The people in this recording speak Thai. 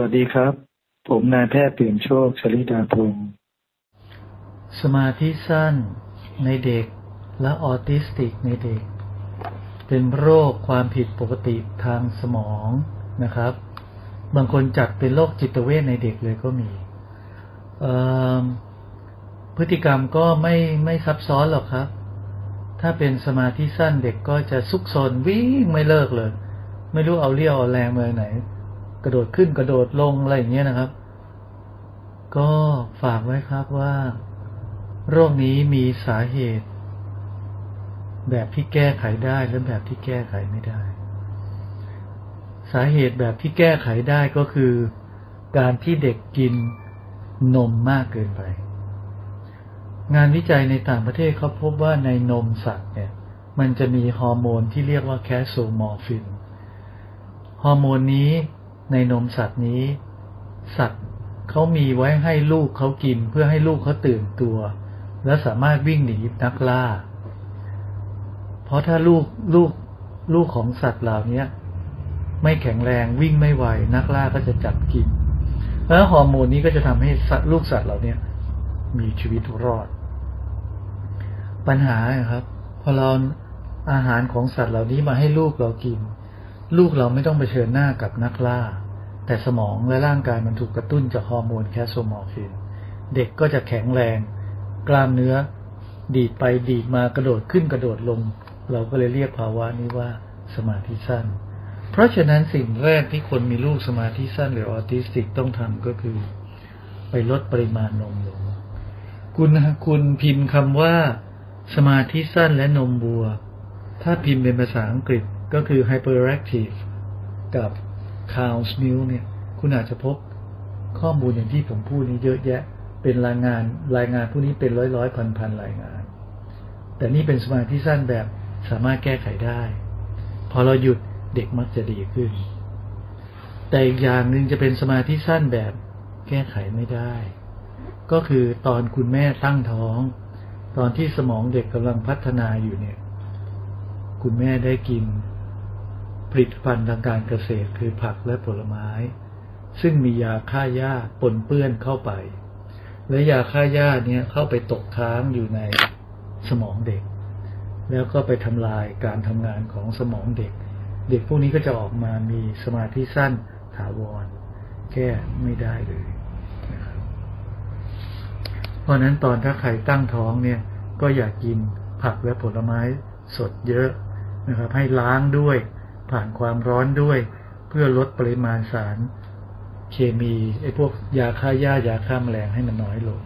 วัสดีครับ ผมนายแพทย์เปี่ยนโชคชลิดาพงศ์สมาธิสั้นในเด็กและออทิสติกในเด็ก เป็นโรคความผิดปกติทางสมองนะครับ บางคนจัดเป็นโรคจิตเวทในเด็กเลยก็มี พฤติกรรมก็ไม่ไม่ซับซ้อนหรอกครับ ถ้าเป็นสมาธิสั้นเด็กก็จะซุกซนวิ่งไม่เลิกเลย ไม่รู้เอาเรี่ยวเอาแรงมาจากไหน กระโดดขึ้นกระโดดลงอะไรอย่างเงี้ยนะครับ ก็ฝากไว้ครับว่า โรคนี้มีสาเหตุ แบบที่แก้ไขได้และแบบที่แก้ไขไม่ได้ สาเหตุแบบที่แก้ไขได้ก็คือ การที่เด็กกินนมมากเกินไป งานวิจัยในต่างประเทศเขาพบว่าในนมสัตว์เนี่ย มันจะมีฮอร์โมนที่เรียกว่าแคสโซมอร์ฟินฮอร์โมนนี้ ในนมสัตว์นี้ สัตว์เขามีไว้ให้ลูกเขากินเพื่อให้ลูกเขาตื่นตัว และสามารถวิ่งหนีนักล่า เพราะถ้าลูกลูกลูกของสัตว์เหล่านี้ไม่แข็งแรงวิ่งไม่ไหวนักล่าก็จะจับกิน แล้วฮอร์โมนนี้ก็จะทำให้สัตว์ลูกสัตว์เหล่านี้มีชีวิตรอด ปัญหาครับ พอเราอาหารของสัตว์เหล่านี้มาให้ลูกเรากิน ลูกเราไม่ต้องเผชิญหน้ากับนักล่า แต่สมองและร่างกายมันถูกกระตุ้นจากฮอร์โมนแคสโซมอร์ฟิน เด็กก็จะแข็งแรง กล้ามเนื้อ ดีดไปดีดมากระโดดขึ้นกระโดดลง เราก็เลยเรียกภาวะนี้ว่าสมาธิสั้น เพราะฉะนั้นสิ่งแรกที่คนมีลูกสมาธิสั้นหรือออทิสติกต้องทำก็คือ ไปลดปริมาณนมลง คุณคุณพิมพ์คำว่า สมาธิสั้นและนมบัว ถ้าพิมพ์เป็นภาษาอังกฤษ ก็คือ hyperactive กับ cow's milk เนี่ย คุณอาจจะพบข้อมูลอย่างที่ผมพูดนี้เยอะแยะ เป็นรายงานรายงานพวกนี้เป็นร้อยร้อยพันพันรายงาน แต่นี่เป็นสมาธิสั้นแบบสามารถแก้ไขได้ พอเราหยุดเด็กมักจะดีขึ้น แต่อีกอย่างหนึ่งจะเป็นสมาธิสั้นแบบแก้ไขไม่ได้ ก็คือตอนคุณแม่ตั้งท้อง ตอนที่สมองเด็กกำลังพัฒนาอยู่เนี่ย คุณแม่ได้กิน ผลิตภัณฑ์ทางการเกษตรคือผักและผลไม้ ซึ่งมียาฆ่าหญ้าปนเปื้อนเข้าไป และยาฆ่าหญ้าเนี่ยเข้าไปตกค้างอยู่ในสมองเด็ก แล้วก็ไปทำลายการทำงานของสมองเด็ก เด็กพวกนี้ก็จะออกมามีสมาธิสั้นถาวร แก้ไม่ได้เลยเพราะนั้นตอนถ้าใครตั้งท้องเนี่ยก็อย่ากกินผักและผลไม้สดเยอะนะครับให้ล้างด้วย ผ่านความร้อนด้วย เพื่อลดปริมาณสารเคมีไอ้พวกยาฆ่าหญ้ายาฆ่าแมลงให้มันน้อยลง